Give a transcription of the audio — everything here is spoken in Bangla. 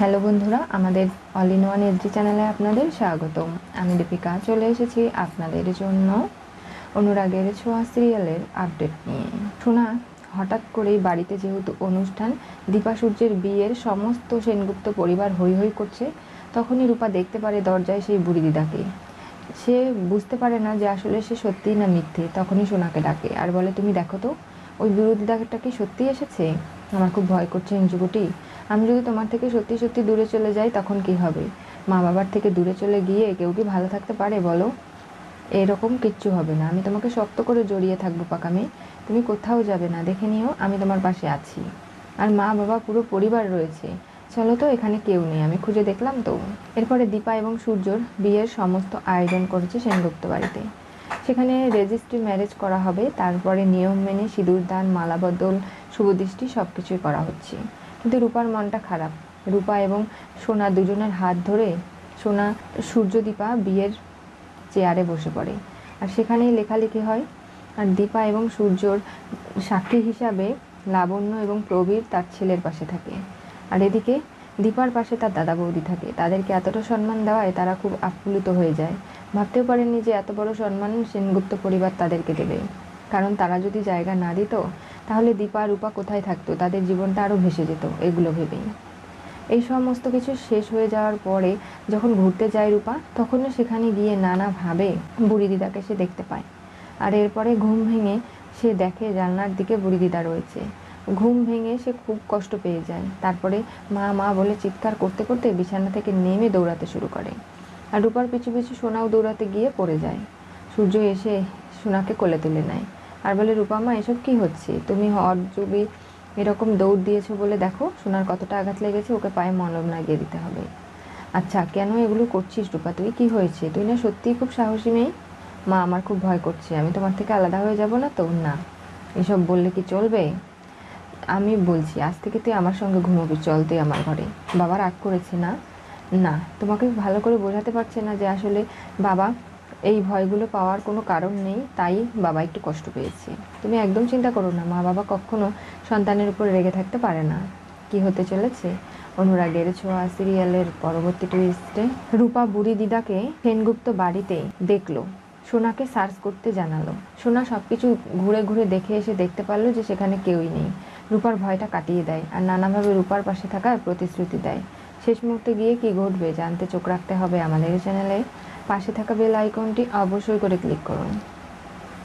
হ্যালো বন্ধুরা, আমাদের অল ইন ওয়ান এসডি চ্যানেলে আপনাদের স্বাগতম। আমি দীপিকা, চলে এসেছি আপনাদের জন্য অনুরাগের ছোঁয়া সিরিয়ালের আপডেট নিয়ে। শোনা, হঠাৎ করেই বাড়িতে যেহেতু অনুষ্ঠান, দীপা সূর্যের বিয়ের সমস্ত সেনগুপ্ত পরিবার হই হই করছে, তখনই রূপা দেখতে পারে দরজায় সেই বুড়ি দিদাকে। সে বুঝতে পারে না যে আসলে সে সত্যিই না মিথ্যে, তখনই সোনাকে ডাকে। আর বলে, তুমি দেখো তো, ওই বিরোধী দাগটা কি সত্যিই এসেছে? আমার খুব ভয় করছে ইঞ্জুকুটি আমি যদি তোমার থেকে সত্যি সত্যি দূরে চলে যাই, তখন কি হবে? মা বাবার থেকে দূরে চলে গিয়ে কেউ কি ভালো থাকতে পারে বলো? এরকম কিচ্ছু হবে না। আমি তোমাকে শক্ত করে জড়িয়ে থাকব পাকামে। তুমি কোথাও যাবে না। দেখে নিও, আমি তোমার পাশে আছি। আর মা বাবা পুরো পরিবার রয়েছে। চলো তো, এখানে কেউ নেই। আমি খুঁজে দেখলাম তো। এরপরে দীপা এবং সূর্যর বিয়ের সমস্ত আয়োজন করেছে সেনগুপ্ত বাড়িতে। সেখানে রেজিস্ট্রি ম্যারেজ করা হবে, তারপরে নিয়ম মেনে সিঁদুর, দান মালাবদল শুভদৃষ্টি সব কিছুই করা হচ্ছে। কিন্তু রূপার মনটা খারাপ। রূপা এবং সোনা দুজনের হাত ধরে সোনা সূর্যদীপা বিয়ের চেয়ারে বসে পড়ে। আর সেখানেই লেখালেখি হয়। আর দীপা এবং সূর্যর সাক্ষী হিসাবে লাবণ্য এবং প্রবীর তার ছেলের পাশে থাকে। আর এদিকে দীপার পাশে তার দাদা বৌদি থাকে। তাদেরকে এতটা সম্মান দেওয়ায় তারা খুব আপ্লুত হয়ে যায়। ভাবতেও পারেননি যে এত বড় সম্মান সেনগুপ্ত পরিবার তাদেরকে দেবে। কারণ তারা যদি জায়গা না দিত, তাহলে দীপা রূপা কোথায় থাকতো? তাদের জীবনটা আরও ভেসে যেত, এগুলো ভেবেই। এই সমস্ত কিছু শেষ হয়ে যাওয়ার পরে যখন ঘুরতে যায় রূপা, তখনও সেখানে গিয়ে নানাভাবে বুড়ি দিদাকে সে দেখতে পায়। আর এরপরে ঘুম ভেঙে সে দেখে জানলার দিকে বুড়ি দিদা রয়েছে। ঘুম ভেঙে সে খুব কষ্ট পেয়ে যায়। তারপরে মা মা বলে চিৎকার করতে করতে বিছানা থেকে নেমে দৌড়াতে শুরু করে। আর রূপার পিছু পিছু সোনাও দৌড়াতে গিয়ে পড়ে যায়। সূর্য এসে সোনাকে কোলে তুলে নেয়। আর বলে, রূপা মা, এসব কি হচ্ছে? তুমি হট জুবি এরকম দৌড় দিয়েছ বলে দেখো, সোনার কতটা আঘাত লেগেছে, ওকে পায়ে মলম লাগিয়ে দিতে হবে। আচ্ছা কেন এগুলো করছিস রূপা? তুই কি হয়েছে? তুই না সত্যিই খুব সাহসী মেয়ে? মা, আমার খুব ভয় করছে। আমি তোমার থেকে আলাদা হয়ে যাব না তো? না। এসব বললে কি চলবে? আমি বলছি, আজ থেকে তুই আমার সঙ্গে ঘুমোবি, চল তুই আমার ঘরে। বাবা রাগ করেছে, না? না, তোমাকে ভালো করে বোঝাতে পারছে না যে আসলে বাবা, এই ভয়গুলো পাওয়ার কোনো কারণ নেই, তাই বাবা একটু কষ্ট পেয়েছে। তুমি একদম চিন্তা করো না, মা বাবা কখনো সন্তানের উপর রেগে থাকতে পারে না। কি হতে চলেছে? অনুরাগের ছোঁয়া সিরিয়ালের পরবর্তী টুইস্টে রূপা বুড়ি দিদাকে সেনগুপ্ত বাড়িতে দেখল। সোনাকে সার্চ করতে জানালো। সোনা সব কিছু ঘুরে ঘুরে দেখে এসে দেখতে পারল যে সেখানে কেউই নেই। রূপার ভয়টা কাটিয়ে দেয় আর নানাভাবে রূপার পাশে থাকার প্রতিশ্রুতি দেয়। শেষ মুহূর্তে গিয়ে কি ঘটবে জানতে চোখ রাখতে হবে আমাদের চ্যানেলে। পাশে থাকা বেল আইকনটি অবশ্যই করে ক্লিক করুন।